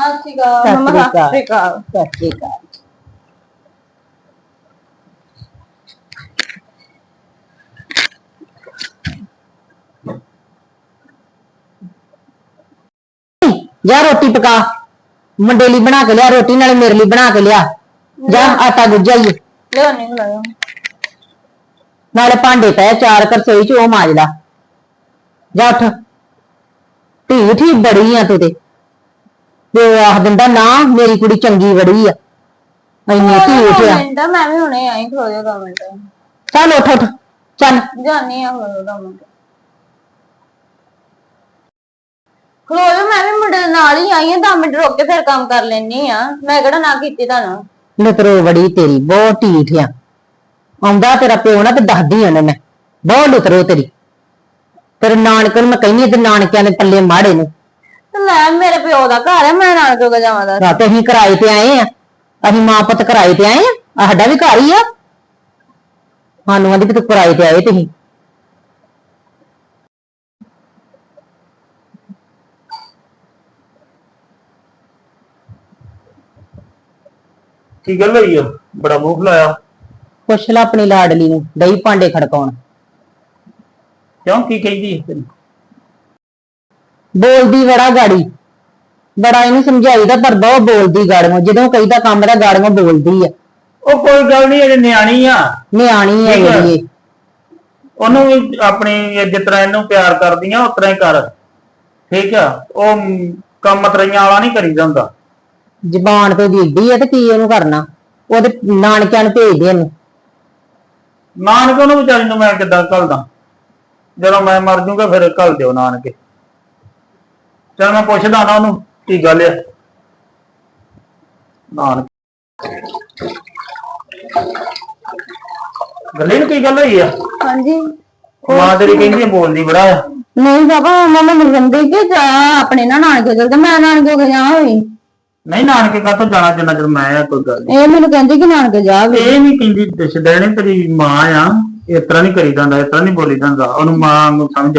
ਹਾਂ ਸੀਗਾ ਸਤਿ ਮੰਮਾ ਸ਼੍ਰੀ ਸਤਿ ਅਕਾਲ। ਸ਼੍ਰੀ ਅਕਾਲ। ਸਤਿ ਸ਼੍ਰੀ ਅਕਾਲ। ਜਾ ਰੋਟੀ ਪਕਾ। ਮੁੰਡੇ ਲਈ ਬਣਾ ਕੇ ਲਿਆ ਰੋਟੀ ਨਾਲੇ ਮੇਰੇ ਲਈ ਬਣਾ ਕੇ ਲਿਆ। ਜਾ ਆਟਾ ਗੁੱਜਾਈਏ ਨਹੀਂ ਲਾਇਆ ਨਾਲੇ ਭਾਂਡੇ ਪਏ ਚਾਰ ਕਰਸੋਈ ਚ ਉਹ ਮਾਜ ਲਾ। ਜਾ ਉੱਠ। ਢੀਠ ਬੜੀ ਆ ਤੂੰ ਤੇ। ਤੇ ਉਹ ਆਖ ਦਿੰਦਾ ਨਾ ਮੇਰੀ ਕੁੜੀ ਚੰਗੀ ਬੜੀ ਆ। ਇੰਨੀ ਢੀਠ ਆ। ਮਿੰਟ ਮੈਂ ਵੀ ਹੁਣੇ ਆਈ ਜਾ ਦੋ ਮਿੰਟ। ਚੱਲ ਉੱਠ ਉੱਠ ਚੱਲ। ਜਾਨੀ ਆ ਖਲੋ ਦੋ ਮਿੰਟ। ਖਲੋ ਜਾ ਮੈਂ ਵੀ ਮੁੰਡੇ ਦੇ ਨਾਲ ਹੀ ਆਈ ਆ 10 ਮਿੰਟ ਰੁਕ ਕੇ ਫਿਰ ਕੰਮ ਕਰ ਲੈਣੀ ਆ। ਮੈਂ ਕਿਹੜਾ ਨਾ ਕੀਤੀ ਤੁਹਾਨੂੰ? ਲੁਤਰੋ ਬੜੀ ਤੇਰੀ ਬਹੁਤ ਢੀਠ ਆ। ਆਉਂਦਾ ਤੇਰਾ ਪਿਓ ਨਾ ਤੇ ਦੱਸਦੀ ਆ ਮੈਂ। ਬਹੁਤ ਲੁਤਰੋ ਤੇਰੀ। ਤੇਰੇ ਨਾਨਕੇ ਨੂੰ ਮੈਂ ਕਹਿੰਦੀ ਆ ਤੇ ਨਾਨਕਿਆਂ ਦੇ ਪੱਲੇ ਮਾੜੇ ਨੇ। ਤੇ ਲੈ ਮੇਰੇ ਪਿਓ ਦਾ ਘਰ ਹੈ ਮੈਂ ਨਾਲ ਕਿਉਂ ਜਾਵਾਂ ਦਾ ਰਾਤ ਅਸੀਂ ਕਿਰਾਏ ਤੇ ਆਏ ਆ। ਅਸੀਂ ਮਾਂ ਪੁੱਤ ਕਿਰਾਏ ਤੇ ਆਏ ਆ। ਆਹ ਸਾਡਾ ਵੀ ਘਰ ਹੀ ਆ। ਸਾਨੂੰ ਆਂਦੀ ਵੀ ਤੂੰ ਕਿਰਾਏ ਤੇ ਆਏ ਤੁਸੀਂ। ਕੀ ਗੱਲ ਹੋਈ ਆ? ਬੜਾ ਮੂੰਹ ਫਲਾਇਆ। ਪੁੱਛ ਲੈ ਆਪਣੀ ਲਾਡਲੀ ਨੂੰ ਦਹੀਂ ਭਾਂਡੇ ਖੜਕਾਉਣ। ਕਿਉਂ ਕੀ ਕਹਿੰਦੀ ਹੈ ਤੈਨੂੰ? ਬੋਲਦੀ ਬੜਾ ਗਾੜੀ। ਬੜਾ ਇਹਨੂੰ ਸਮਝਾਈਦਾ ਪਰ ਬਹੁਤ ਬੋਲਦੀ ਗਾੜੀਆਂ। ਜਦੋਂ ਕਹੀਦਾ ਕੰਮ ਦਾ ਗਾੜੀਆਂ ਬੋਲਦੀ ਆ। ਉਹ ਕੋਈ ਗੱਲ ਨਹੀਂ ਇਹ ਨਿਆਣੀ ਆ। ਨਿਆਣੀ ਠੀਕ ਆ। ਜਿਹੜੀ ਇਹ। ਉਹਨੂੰ ਵੀ ਆਪਣੀ ਜਿਸ ਤਰ੍ਹਾਂ ਇਹਨੂੰ ਪਿਆਰ ਕਰਦੀਆਂ ਉਸ ਤਰ੍ਹਾਂ ਹੀ ਕਰ। ਠੀਕ ਆ। ਉਹ ਮ, ਕੰਮ ਤਰਈਆਂ ਵਾਲਾ ਨਹੀਂ ਕਰੀਦਾ ਹੁੰਦਾ। ਜ਼ਬਾਨ ਤੇ ਦੀਦੀ ਆ ਤੇ ਕੀ ਉਹਨੂੰ ਕਰਨਾ? ਉਹਦੇ ਨਾਨਕਿਆਂ ਨੂੰ ਭੇਜ ਦੇ ਇਹਨੂੰ। ਨਾਨਕ ਉਹਨੂੰ ਵਿਚਾਰੀ ਨੂੰ ਮੈਂ ਕਿੱਦਾਂ ਘੱਲਦਾ? ਜਦੋਂ ਮੈਂ ਮਰ ਜਾਊਂਗਾ ਫਿਰ ਘੱਲ ਦਿਓ ਨਾਨਕੇ। ਚਲ ਮੈਂ ਪੁੱਛਦਾ ਨਾ ਉਹਨੂੰ ਕੀ ਗੱਲ ਆ। ਨਾਨਕ। ਗੱਲੇ ਨੂੰ ਕੀ ਗੱਲ ਹੋਈ ਆ? ਹਾਂਜੀ। ਮਾਂ ਤੇਰੀ ਕਹਿੰਦੀ ਆ, ਬੋਲਦੀ ਬੜਾ ਆ। ਨਹੀਂ ਬਾਬਾ ਮਮਾ ਮੈਨੂੰ ਕਹਿੰਦੇ ਕਿ ਜਾ ਆਪਣੇ ਨਾ ਨਾਨਕੇ ਚਲ ਜਾ ਮੈਂ ਨਾਨਕੇ ਕੋ ਜਾ ਹੋਈ। ਨਹੀਂ ਨਾਨਕੇ ਕਾਹਤੋਂ ਜਾਣਾ ਜਿੰਨਾ ਚਿਰ ਮੈਂ ਆ ਕੋਈ ਗੱਲ ਨੀ। ਇਹ ਮੈਨੂੰ ਕਹਿੰਦੇ ਕਿ ਨਾਨਕੇ ਜਾ ਵੀ। ਇਹ ਨਹੀਂ ਕਹਿੰਦੀ ਦਿਸਦਾ ਨੇ ਤੇਰੀ ਮਾਂ ਆ। ਇਸ ਤਰ੍ਹਾਂ ਨਹੀਂ ਕਰੀਦਾ ਹੁੰਦਾ ਇਸ ਤਰ੍ਹਾਂ ਨਹੀਂ ਬੋਲੀਦਾ ਹੁੰਦਾ। ਉਹਨੂੰ ਮਾਂ ਨੂੰ ਸਮਝ।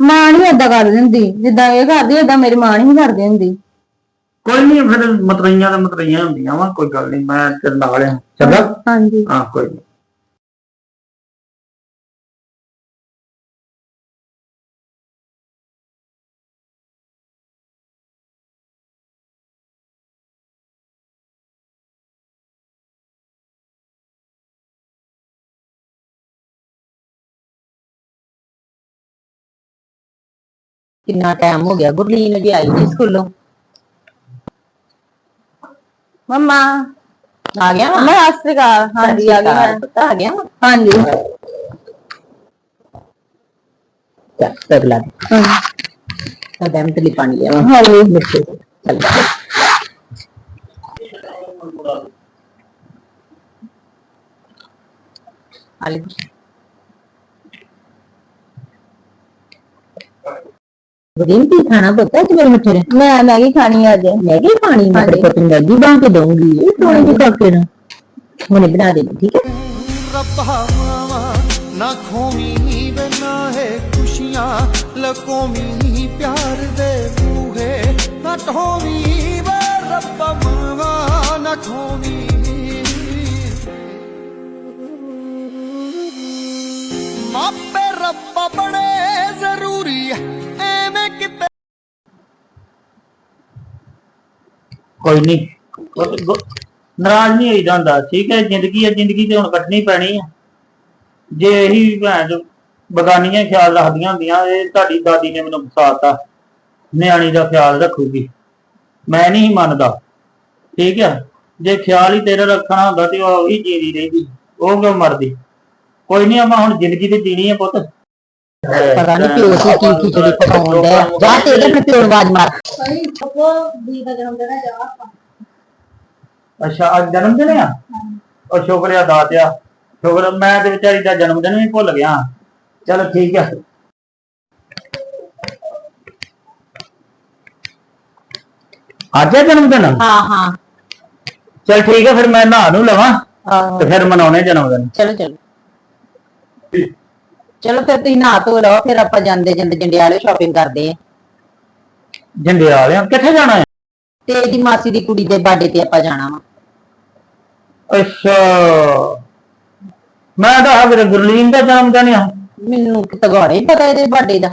ਮਾਂ ਨਹੀਂ ਏਦਾਂ ਕਰ ਦਿੰਦੀ ਜਿੱਦਾਂ ਇਹ ਕਰਦੀ ਏਦਾਂ ਮੇਰੀ ਮਾਂ ਨਹੀਂ ਕਰਦੀ ਹੁੰਦੀ। ਕੋਈ ਨਹੀਂ ਫਿਰ ਮਤਰਈਆਂ ਤਾਂ ਮਤਰਈਆਂ ਹੁੰਦੀਆਂ ਵਾ ਕੋਈ ਗੱਲ ਨਹੀਂ ਮੈਂ ਤੇਰੇ ਨਾਲ ਆ। ਚੰਗਾ? ਹਾਂਜੀ। ਹਾਂ ਕੋਈ ਨੀ। ਕਿੰਨਾ ਟਾਈਮ ਹੋ ਗਿਆ? ਗੁਰਲੀਨ ਜੀ ਆਈ ਨੀ ਸਕੂਲੋਂ। ਮਮਾ। ਆ ਗਿਆ ਮੈਂ ਅਸਤਿਕਾ ਹਾਂਜੀ ਆ ਮੈਂ। ਪਤਾ ਆ ਗਿਆ ਹਾਂਜੀ। ਚੱਲ ਤੱਕ ਲਾ ਦੇ। ਤਾਂ ਦਮ ਤੇ ਲਈ ਪਾਣੀ ਲਿਆ ਹਾਂਜੀ। ਮਿੱਠੇ ਚੱਲ। ਆਲੇ ਬਦੀਨ ਕੀ ਖਾਣਾ ਪਤਾ ਤੇ ਮੇਰੇ ਮਿੱਠੇ ਨੇ ਮੈਂ ਮੈਗੀ ਖਾਣੀ ਆ ਅੱਜ। ਮੈਗੀ ਪਾਣੀ ਮੈਂ ਤੇਰੇ ਕੋਲ ਮੈਗੀ ਬਣਾ ਕੇ ਦਊਂਗੀ। ਇਹ ਪਾਣੀ ਦੀ ਕਾਕੇ ਨਾ। ਹੁਣੇ ਬਣਾ ਦੇ ਠੀਕ ਹੈ? ਰੱਬਾ ਮਾਵਾ ਨਾ ਖੋਵੀ ਬਨਾ ਹੈ ਖੁਸ਼ੀਆਂ। ਲਕੋਮੀ ਪਿਆਰ ਦੇ ਬੂਹੇ ਨਾ ਢੋਵੀ ਵੇ ਰੱਬਾ ਕੋਈ ਨਹੀਂ ਨਾਰਾਜ਼ ਨਹੀਂ ਹੋਈਦਾ ਹੁੰਦਾ, ਠੀਕ ਹੈ, ਜ਼ਿੰਦਗੀ ਹੈ, ਜ਼ਿੰਦਗੀ ਤੇ ਹੁਣ ਕੱਟਣੀ ਪੈਣੀ ਆ ਜੇ ਇਹੀ ਭੈਣ ਚੋ ਬਗਾਨੀਆਂ ਖਿਆਲ ਰੱਖਦੀਆਂ ਹੁੰਦੀਆਂ, ਇਹ ਤੁਹਾਡੀ ਦਾਦੀ ਨੇ ਮੈਨੂੰ ਫਸਾਤਾ। ਨਿਆਣੀ ਦਾ ਖਿਆਲ ਰੱਖੂਗੀ। ਮੈਂ ਨਹੀਂ ਮੰਨਦਾ, ਠੀਕ ਹੈ। ਜੇ ਖਿਆਲ ਹੀ ਤੇਰਾ ਰੱਖਣਾ ਹੁੰਦਾ ਤੇ ਉਹ ਹੀ ਜੀਦੀ ਰਹਿੰਦੀ ਉਹ ਕਿਉਂ ਮਰਦੀ? ਕੋਈ ਨਹੀਂ ਆਪਾਂ ਹੁਣ ਜ਼ਿੰਦਗੀ ਤੇ ਜੀਣੀ ਹੈ ਪੁੱਤ। ਪਤਾ ਨਹੀਂ ਪਿਓ ਸੀ ਕੀ ਕੀ ਜਿਹੜੀ ਪਕਾਉਣ ਡਿਆ ਜਾ ਤੇ ਇਹਦੇ ਆਪਣੇ ਪਿਓ ਆਵਾਜ਼ ਮਾਰ। ਭਾਈ ਉਹ ਦੀ ਦਾ ਜਨਮ ਦਿਨ ਹੈ ਜਾ ਅੱਛਾ ਅੱਜ ਜਨਮ ਦਿਨ ਆ? ਉਹ ਸ਼ੁਕਰ ਆ ਦਾਤਿਆ ਸ਼ੁਕਰ ਆ, ਮੈਂ ਤੇ ਵਿਚਾਰੀ ਦਾ ਜਨਮ ਦਿਨ ਵੀ ਭੁੱਲ ਗਿਆ। ਚਲੋ ਠੀਕ ਆ। ਅੱਜ ਹੈ ਜਨਮ ਦਿਨ? ਹਾਂ ਹਾਂ। ਚਲ ਠੀਕ ਹੈ ਫਿਰ ਮੈਂ ਨਹਾ ਨੂੰ ਲਵਾਂ ਤੇ ਫਿਰ ਮਨਾਉਣੇ ਜਨਮ ਦਿਨ। ਚਲੋ ਚਲੋ। ਚਲੋ ਫਿਰ ਤੁਸੀਂ ਨਹਾ ਧੋ ਲਓ ਫਿਰ ਆਪਾਂ ਜਾਂਦੇ ਜਾਂਦੇ ਜੰਡਿਆਲੇ ਸ਼ਾਪਿੰਗ ਕਰਦੇ ਆ। ਜੰਡਿਆਲਿਆਂ ਕਿੱਥੇ ਜਾਣਾ ਹੈ? ਤੇ ਇਹਦੀ ਮਾਸੀ ਦੀ ਕੁੜੀ ਦੇ ਬਰਥਡੇ ਤੇ ਆਪਾਂ ਜਾਣਾ ਵਾ। ਅੱਛਾ। ਮੈਂ ਤਾਂ ਆ ਵੀਰੇ ਗੁਰਲੀਨ ਦਾ ਜਨਮ ਦਿਨ ਆ ਮੈਨੂੰ ਤਗਾੜੇ ਹੀ ਪਤਾ ਇਹਦੇ ਬਰਥਡੇ ਦਾ।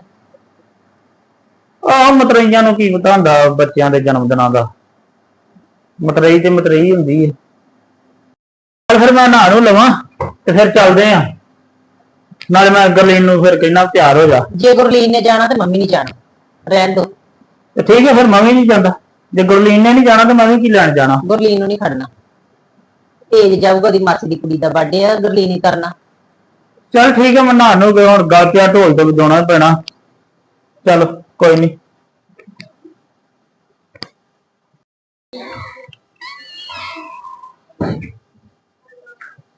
ਆਹ ਮਤਰਈਆਂ ਨੂੰ ਕੀ ਪਤਾ ਹੁੰਦਾ ਬੱਚਿਆਂ ਦੇ ਜਨਮ ਦਿਨਾਂ ਦਾ। ਮਤਰਈ ਤੇ ਮਤਰਈ ਹੁੰਦੀ ਹੈ। ਚੱਲ ਫਿਰ ਮੈਂ ਨਹਾ ਨੂੰ ਲਵਾਂ ਤੇ ਫਿਰ ਚੱਲਦੇ ਆ ਨਾਲੇ ਮੈਂ ਗੁਰਲੀਨ ਨੂੰ ਫਿਰ ਕਹਿਣਾ ਤਿਆਰ ਹੋ ਜਾ। ਜੇ ਗੁਰਲੀਨ ਨੇ ਜਾਣਾ ਤੇ ਮੰਮੀ ਨਹੀਂ ਜਾਣਾ। ਰਹਿਣ ਦੋ। ਤੇ ਠੀਕ ਹੈ ਫਿਰ ਮੈਂ ਵੀ ਨਹੀਂ ਜਾਂਦਾ। ਜੇ ਗੁਰਲੀਨ ਨੇ ਨਹੀਂ ਜਾਣਾ ਤੇ ਮੈਂ ਵੀ ਕੀ ਲੈਣ ਜਾਣਾ? ਗੁਰਲੀਨ ਨੂੰ ਨਹੀਂ ਖੜਨਾ। ਤੇਜ ਜਾਊਗਾ ਉਹਦੀ ਮਾਸੀ ਦੀ ਕੁੜੀ ਦਾ ਬਰਥਡੇ ਆ ਗੁਰਲੀਨ ਹੀ ਕਰਨਾ। ਚੱਲ ਠੀਕ ਹੈ ਮੈਂ ਨਹਾ ਨੂੰ ਗਿਆ ਹੁਣ ਗੱਲ ਪਿਆ ਢੋਲ ਤੇ ਵਜਾਉਣਾ ਪੈਣਾ। ਚੱਲ ਕੋਈ ਨਹੀਂ।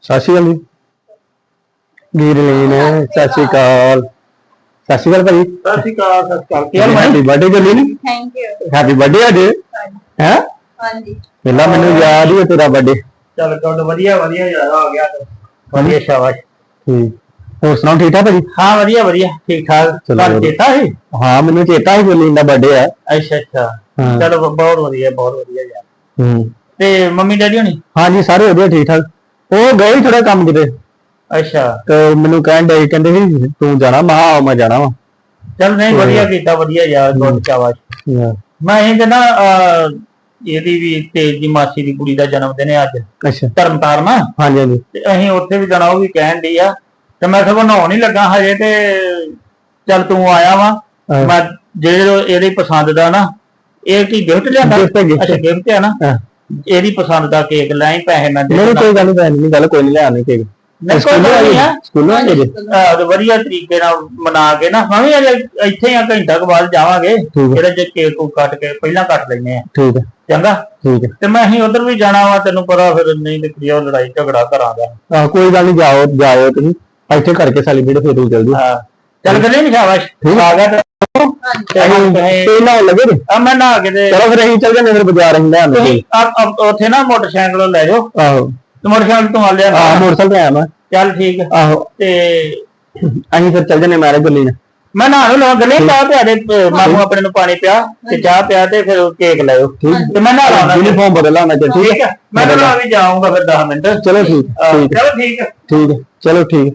ਸਤਿ ਸ਼੍ਰੀ ਅਕਾਲ ਜੀ। ਵੀਰ ਲੀਨ ਸਤਿ ਸ਼੍ਰੀ ਅਕਾਲ। ਸਤਿ ਸ਼੍ਰੀ ਅਕਾਲ ਭਾਈ ਸਤਿ ਸ਼੍ਰੀ ਅਕਾਲ ਸਤਿ ਸ਼੍ਰੀ ਅਕਾਲ। ਕੀ ਹਾਲ ਹੈਪੀ ਬਰਥਡੇ ਜੱਲੀ ਨੀ ਥੈਂਕ ਯੂ ਹੈਪੀ ਬਰਥਡੇ ਅੱਜ। ਹੈ? ਹਾਂਜੀ। ਪਹਿਲਾਂ ਮੈਨੂੰ ਯਾਦ ਹੀ ਹੈ ਤੇਰਾ ਬਰਥਡੇ ਚੱਲ ਗੁੱਡ ਵਧੀਆ ਵਧੀਆ ਯਾਰ ਆ ਗਿਆ ਤੂੰ। ਵਧੀਆ ਸ਼ਾਬਾਸ਼। ਠੀਕ। ਹੋਰ ਸੁਣਾਓ ਠੀਕ ਠਾਕ ਭਾਜੀ? ਹਾਂ ਵਧੀਆ ਵਧੀਆ ਠੀਕ ਠਾਕ। ਚਲੋ ਤੁਹਾਨੂੰ। ਚੇਤਾ ਸੀ? ਹਾਂ ਮੈਨੂੰ ਚੇਤਾ ਸੀ ਗੁਰਲੀਨ ਦਾ ਬਰਥਡੇ ਆ। ਅੱਛਾ ਅੱਛਾ। ਹਾਂ। ਚਲੋ ਬਹੁਤ ਵਧੀਆ ਬਹੁਤ ਵਧੀਆ ਯਾਰ। ਹੂੰ। ਤੇ ਮੰਮੀ ਡੈਡੀ ਹੋਣੀ? ਹਾਂਜੀ ਸਾਰੇ ਵਧੀਆ ਠੀਕ ਠਾਕ। ਉਹ ਗਏ ਥੋੜਾ ਕੰਮ ਕਿਤੇ? ਅੱਛਾ। ਤੇ ਮੈਨੂੰ ਕਹਿਣ ਦੇ ਕਹਿੰਦੇ ਸੀ ਤੂੰ ਜਾਣਾ? ਮੈਂ ਕਿਹਾ ਮੈਂ ਜਾਣਾ ਵਾ। ਚੱਲ ਨਹੀਂ ਵਧੀਆ ਕੀਤਾ ਵਧੀਆ ਯਾਰ ਸ਼ਾਬਾਸ਼ ਹਾਂ, ਮੈਂ ਇਹ ਅਹ, ਇਹਦੀ ਵੀ ਤੇਜ ਦੀ ਮਾਸੀ ਦੀ ਕੁੜੀ ਦਾ ਜਨਮ ਦਿਨ ਹੈ ਅੱਜ। ਅੱਛਾ। ਧਰਮਤਾਰਨ ਹਾਂਜੀ ਹਾਂਜੀ। ਤੇ ਅਸੀਂ ਉੱਥੇ ਵੀ ਜਾਣਾ ਉਹ ਵੀ ਕਹਿਣ ਦੀ ਆ। ਤੇ ਮੈਂ ਸਗੋਂ ਨਹਾਉਣ ਹੀ ਲੱਗਾ ਹਜੇ ਤੇ ਚੱਲ ਤੂੰ ਆਇਆ ਵਾ। ਮੈਂ ਜਿਹੜੇ ਇਹਦੀ ਪਸੰਦ ਦਾ ਨਾ ਇਹ ਕੀ ਗਿਫਟ ਲਿਆਂਦਾ? ਅੱਛਾ। ਗਿਫਟ ਹੈ ਨਾ। ਇਹਦੀ ਪਸੰਦ ਦਾ ਕੇਕ ਲੈ ਪੈਸੇ ਮੈਂ ਦੇ ਨਹੀਂ ਕੋਈ ਗੱਲ ਨਹੀਂ ਗੱਲ ਕੋਈ ਨਹੀਂ ਲਿਆਣੇ ਕੇ ਨਹੀਂ ਕੋਈ ਗੱਲ ਨਹੀਂ ਆ। ਸਕੂਲੋਂ ਆਏ ਜੇ? ਆਹ, ਤੇ ਵਧੀਆ ਤਰੀਕੇ ਨਾਲ ਮਨਾ ਕੇ ਨਾ ਮੈਂ ਵੀ ਅਜੇ ਇੱਥੇ ਆ ਘੰਟਾ ਕੁ ਬਾਅਦ ਜਾਵਾਂਗੇ। ਠੀਕ ਹੈ ਇਹਦੇ ਜੇ ਕੇਕ ਕੂਕ ਕੱਟ ਕੇ ਪਹਿਲਾਂ ਕੱਟ ਲੈਨੇ ਆ। ਠੀਕ ਹੈ ਚੰਗਾ? ਠੀਕ ਹੈ ਤੇ ਮੈਂ ਅਸੀਂ ਉਧਰ ਵੀ ਜਾਣਾ ਵਾ ਤੈਨੂੰ ਪਤਾ ਫਿਰ ਨਹੀਂ ਤੇ ਕੀ ਉਹ ਲੜਾਈ ਝਗੜਾ ਘਰਾਂ ਦਾ। ਆਹ, ਕੋਈ ਗੱਲ ਨਹੀਂ ਜਾਓ ਜਾਓ ਤੁਸੀਂ। ਇੱਥੇ ਕਰਕੇ ਸੈਲੀਬ੍ਰੇਟ ਫਿਰ ਤੂੰ ਚੱਲ ਜੀ ਹਾਂ। ਚੱਲ ਕਰੇ ਨਹੀਂ ਸ਼ਾਬਾਸ਼। ਆ। ਗਿਆ ਤੇ ਤੇ ਨਾ ਲੱਗੇ ਨੇ ਆ ਮੈਂ ਨਹਾ ਕੇ ਤੇ ਚਲੋ ਫਿਰ ਅਸੀਂ ਚੱਲ ਜਾਂਦੇ ਫਿਰ ਬਾਜ਼ਾਰ ਅਸੀਂ ਲੈਣ ਤੁਸੀਂ ਆ- ਆ- ਉੱਥੇ ਨਾ ਮੋਟਰਸਾਈਕਲ ਲੈ ਜਾਓ। ਆਹੋ। ਮੋਟਰਸਾਈਕਲ ਤੋਂ ਆ ਲਿਆ ਆਹ ਮੋਟਰਸਾਈਕਲ ਤੇ ਆਇਆ ਮੈਂ। ਚੱਲ ਠੀਕ ਆ। ਆਹੋ। ਤੇ ਅਸੀਂ ਫਿਰ ਚੱਲ ਜਾਂਦੇ ਮੈਰਿਜ ਗੱਲੀ ਨਾਲ। ਮੈਂ ਨਹਾ ਨੂੰ ਲਵਾਂ ਗਲੇ ਚਾਹ ਪਿਆ ਦੇ ਅਹ, ਮਾਮੂ ਆਪਣੇ ਨੂੰ ਪਾਣੀ ਪਿਆ ਤੇ ਚਾਹ ਪਿਆ ਤੇ ਫਿਰ ਕੇਕ ਲਾਇਓ। ਤੇ ਮੈਂ ਨਹਾ ਲਾਉਣਾ ਯੂਨੀਫਾਰਮ ਬਦਲ ਚੱਲ ਠੀਕ। ਠੀਕ ਹੈ ਹੈ ਮੈਂ ਨਹਾ ਵੀ ਜਾਊਂਗਾ ਫਿਰ 10 ਮਿੰਟ। ਚਲੋ ਠੀਕ ਠੀਕ। ਚਲੋ ਠੀਕ ਹੈ ਠੀਕ ਹੈ ਚਲੋ ਠੀਕ।